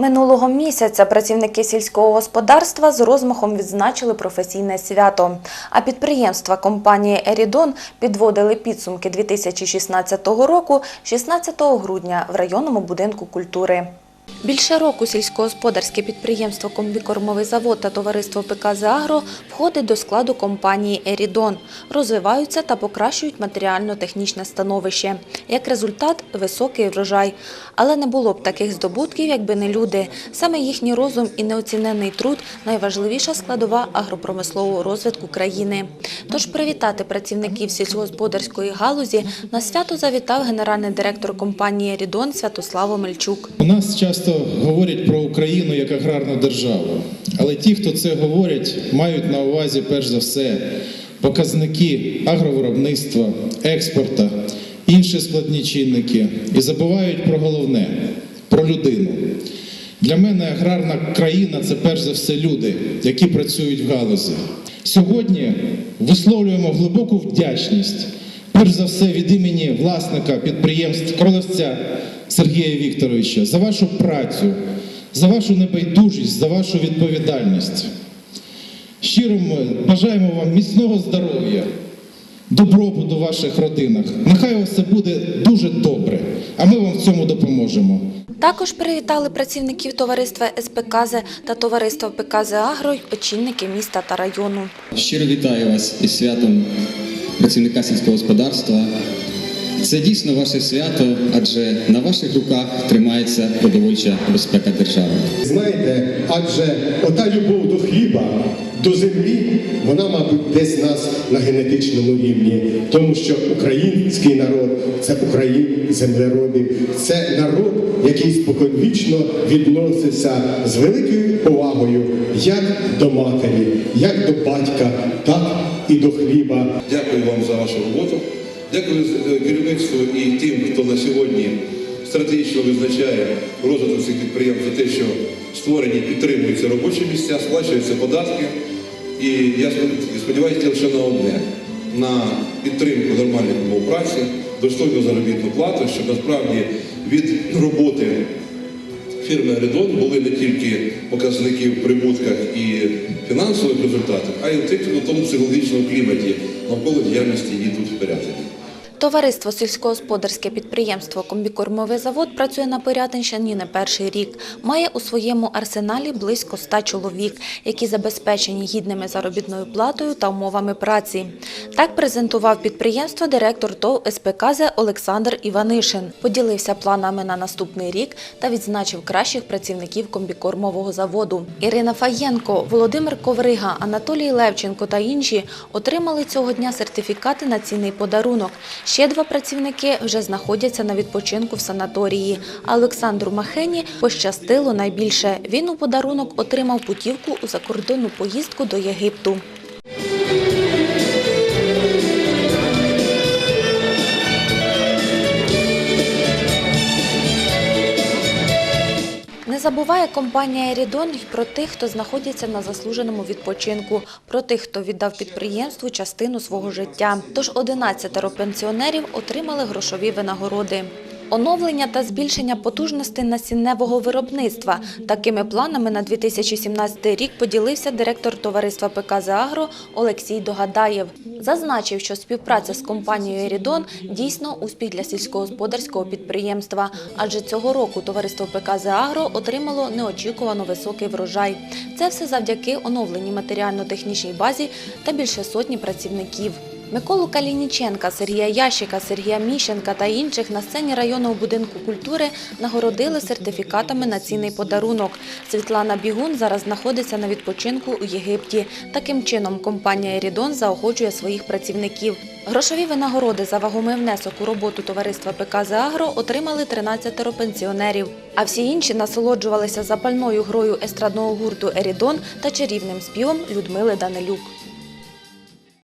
Минулого місяця працівники сільського господарства з розмахом відзначили професійне свято. А підприємства компанії Ерідон підводили підсумки 2016 року 16 грудня в районному будинку культури. Більше року сільськогосподарське підприємство «Комбікормовий завод» та товариство ПК «Агро» входить до складу компанії «Ерідон», розвиваються та покращують матеріально-технічне становище. Як результат – високий врожай. Але не було б таких здобутків, якби не люди. Саме їхній розум і неоцінений труд – найважливіша складова агропромислового розвитку країни. Тож привітати працівників сільськогосподарської галузі на свято завітав генеральний директор компанії «Ерідон» Святослав Омельчук. У нас часто говорять про Україну як аграрну державу, але ті, хто це говорять, мають на увазі перш за все показники агровиробництва, експорта, інші складні чинники і забувають про головне про людину. Для мене аграрна країна це перш за все люди, які працюють в галузі. Сьогодні висловлюємо глибоку вдячність, перш за все від імені власника підприємств Кролевця Сергія Вікторовича за вашу працю, за вашу небайдужість, за вашу відповідальність. Щиро ми бажаємо вам міцного здоров'я, добробуту в ваших родинах. Нехай у вас все буде дуже добре, а ми вам в цьому допоможемо. Також привітали працівників товариства СПКЗ та товариства ПКЗ «Агро» й очільники міста та району. Щиро вітаю вас із святом працівника сільського господарства. Це дійсно ваше свято, адже на ваших руках тримається продовольча безпека держави. Знаєте, адже ота любов до хліба, до землі, вона, мабуть, десь нас на генетичному рівні, тому що український народ це Україн землеробів, це народ, який споконвічно відноситься з великою повагою як до матері, як до батька, так і до хліба. Дякую вам за вашу роботу. Дякую е, керівництву і тим, хто на сьогодні стратегічно визначає розвиток цих підприємств за те, що створені підтримуються робочі місця, сплачуються податки. І я сподіваюся лише на одне на підтримку нормальних умов праці, достойну заробітну плату, щоб насправді від роботи фірми Редон були не тільки показники в прибутках і фінансових результатах, а й у тому психологічному кліматі навколо діяльності її тут в. Товариство сільськогосподарське підприємство «Комбікормовий завод» працює на Пирятинщині не перший рік. Має у своєму арсеналі близько ста чоловік, які забезпечені гідними заробітною платою та умовами праці. Так презентував підприємство директор ТОВ СПКЗ Олександр Іванишин. Поділився планами на наступний рік та відзначив кращих працівників комбікормового заводу. Ірина Фаєнко, Володимир Коврига, Анатолій Левченко та інші отримали цього дня сертифікати на цінний подарунок. Ще два працівники вже знаходяться на відпочинку в санаторії. Олександру Махені пощастило найбільше. Він у подарунок отримав путівку у закордонну поїздку до Єгипту. Забуває компанія «Ерідон» й про тих, хто знаходиться на заслуженому відпочинку, про тих, хто віддав підприємству частину свого життя. Тож 11 пенсіонерів отримали грошові винагороди. Оновлення та збільшення потужностей насінневого виробництва. Такими планами на 2017 рік поділився директор товариства ПК «Агро» Олексій Догадаєв. Зазначив, що співпраця з компанією «Ерідон» дійсно успіх для сільськогосподарського підприємства, адже цього року товариство ПК «Агро» отримало неочікувано високий врожай. Це все завдяки оновленій матеріально-технічній базі та більше сотні працівників. Миколу Калініченка, Сергія Ящика, Сергія Міщенка та інших на сцені районного будинку культури нагородили сертифікатами на цінний подарунок. Світлана Бігун зараз знаходиться на відпочинку у Єгипті. Таким чином, компанія «Ерідон» заохочує своїх працівників. Грошові винагороди за вагомий внесок у роботу товариства ПК «Агро» отримали 13 пенсіонерів. А всі інші насолоджувалися запальною грою естрадного гурту «Ерідон» та чарівним співом Людмили Данилюк.